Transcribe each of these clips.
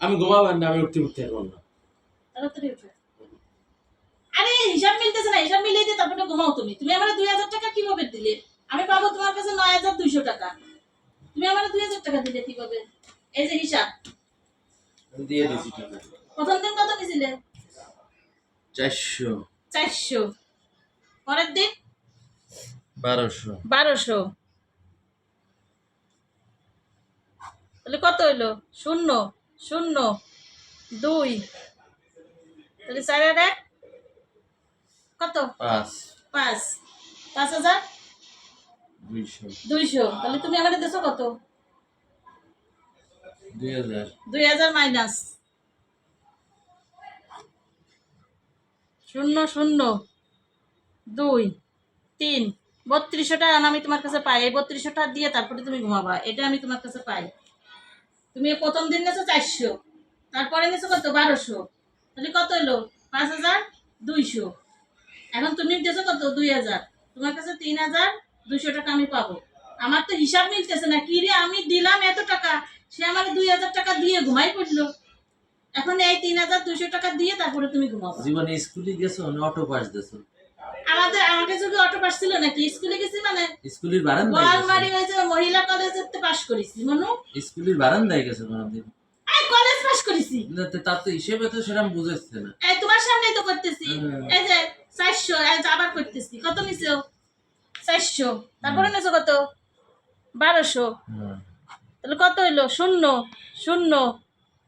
আমি ঘুমাবেন না আমি উঠতে উঠতে পারব না তাড়াতাড়ি উঠো। আরে হিসাব মিলতেছে না হিসাব মিলিয়ে দিয়ে তারপরে ঘুমাও তুমি। তুমি আমার দুই হাজার টাকা কীভাবে দিলে? আমি পাবো তোমার কাছে নয় হাজার দুইশো টাকা। তুমি আমার দুই হাজার টাকা দিলে কীভাবে? এই যে হিসাব। দিয়ে দিয়েছি টাকা। প্রথম দিন কত নিছিলে? চারশো। চারশো। পরের দিন? বারোশো। বারোশো। তাহলে কত হইল? শূন্য শূন্য দুই। তাহলে চার আর এক কত? পাঁচ। পাঁচ। পাঁচ হাজার? দুইশো। তাহলে তুমি আমাদের দেশো কত? দুই হাজার। দুই হাজার মাইনাস। শূন্য শূন্য দুই তিন। বত্রিশশো টাকা আমি তোমার কাছে পাই। এই বত্রিশশো টাকা দিয়ে তারপরে তুমি ঘুমাবা। এটা আমি তোমার কাছে পাই। তুমি প্রথম দিন নিয়েছো চারশো, তারপরে নেছো কত? বারোশো। তাহলে কত এলো পাঁচ হাজার দুইশো। এখন তুমি দেছো কত? দুই হাজার। তোমার কাছে তিন হাজার দুইশো টাকা আমি পাবো। আমার তো হিসাব মিলতেছে না। কি রে আমি দিলাম এত টাকা? সে আমার দুই হাজার টাকা দিয়ে ঘুমাই পড়ল। এখন এই তিন হাজার দুইশো টাকা দিয়ে তারপরে তুমি ঘুমাবো জীবনে স্কুলে গেছো অটো পাস দিছো আমাদের আমাকে যুগে অটো পাস ছিল নাকি স্কুলে গেছি মানে? স্কুলের বারান্দায় গোয়ালমারি হয়েছে মহিলা কলেজে পাস করেছি মনু। স্কুলের বারান্দায় গেছো কোনোদিন? এই কলেজ পাস করেছি। না, তো তার তো হিসেবে তো সেরকম বুঝেছে না। এই তোমার সামনেই তো করতেছি। এই যে চারশো এই যে আবার করতেছি। কত নিছো? চারশো। তারপরে নিছো কত? হুম। তাহলে কত হইল? শূন্য। শূন্য।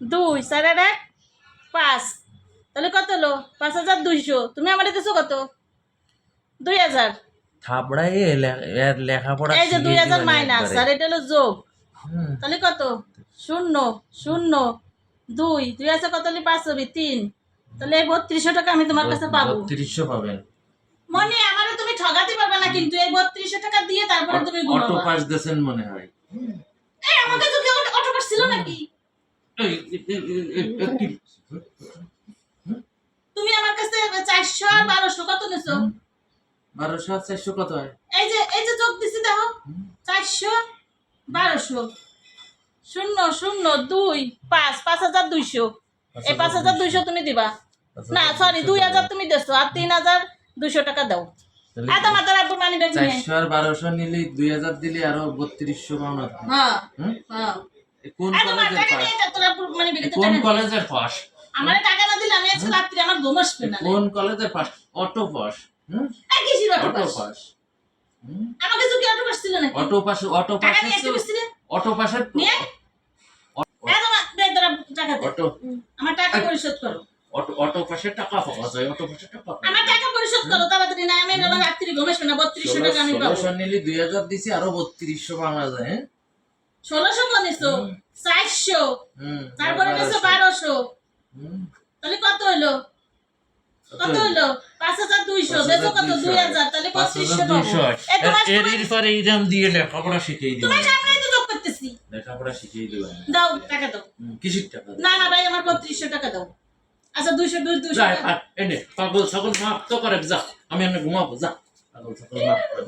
দুই। চার এক পাঁচ। তাহলে কত হলো? পাঁচ হাজার দুইশো। তুমি আমার দিছো কত? দুই হাজার। এর লেখাপড়া এই যে দুই হাজার মাইনাস। আর এটা হলো যোগ। তাহলে কত? শূন্য শূন্য দুই। দুই আছে কত হলে পাঁচ হবে? তিন। তাহলে বত্রিশশো টাকা আমি তোমার কাছে পাবো। বত্রিশশো পাবেন। মনে আমারও তুমি ঠগাতে পারবে না কিন্তু এই বত্রিশশো টাকা দিয়ে তারপরে তুমি অটো পাস দিয়েছেন মনে হয়। এই আমাকে তো কেউ অটো পাস ছিল নাকি? তুমি আমার কাছে চারশো আর বারোশো কত নেছো? বারোশো চারশো কত হয়? এই যে এই যে যোগ দিছি দেখো। চারশো বারোশো। শূন্য শূন্য দুই পাঁচ পাঁচ হাজার দুইশো। এই পাঁচ হাজার দুইশো। তুমি দিবা। না সরি দুই হাজার তুমি দেছো আর তিন হাজার দুইশো টাকা দাও। এত মাত্র আব্বুর মানি ব্যাগ নিয়ে চারশো আর বারোশো নিলে দুই হাজার দিলে আরও বত্রিশশো পাওনা হ্যাঁ হ্যাঁ। কোন কলেজের পাস মানি কোন কলেজের পাস আমার টাকা না দিলে আমি আজকে রাত্রি আমার ঘুম আসবে না কোন কলেজের pass auto pass auto auto pass? Pass আমাকে কি অটো পাস ছিল নাকি? অটো পাস অটো টাকা পাস নিয়ে আসতে বসছিলে? অটো পাসের নিয়ে এত মা- দে তোর আব্বু টাকা দে। অটো আমার টাকা পরিশোধ করো। অটো অটো পাসের টাকা পাওয়া যায় অটো পাসের টাকা আমার টাকা পরিশোধ করো তাড়াতাড়ি না আমি আমার রাত্রি ঘুম না বত্রিশশো টাকা আমি পাবো। ষোলোশো নিলে দুই হাজার দিছি আরও বত্রিশশো পাওয়া যায় হ্যাঁ? ষোলোশো কনেছো চারশো। হুম। তারপরে নিছো বারোশো। হুম। তাহলে কত হইল কত হইল পাঁচ হাজার দুইশো। বেচো কত দুই হাজার তাহলে পঁচিশশো পাবো। এর- এর পরে ইরাম দিয়ে লেখাপড়া শিখিয়ে দিবেন তোমার সামনেই তো যোগ করতেছি। লেখাপড়া শিখিয়ে দিবেন দাও টাকা দাও। টাকা না না ভাই আমার বত্রিশশো টাকা দাও। আচ্ছা দুইশো দুই দুইশো এনে পাগল ছাগল মাফ তো করে যা আমি এনে ঘুমাবো যা। পাগল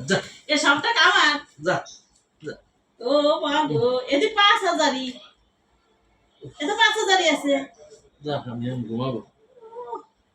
যা। এ সব টাকা আমার যা যা। ও বাবু এদি পাঁচ হাজারই। এতে পাঁচ হাজারই আছে। যা আমি এখন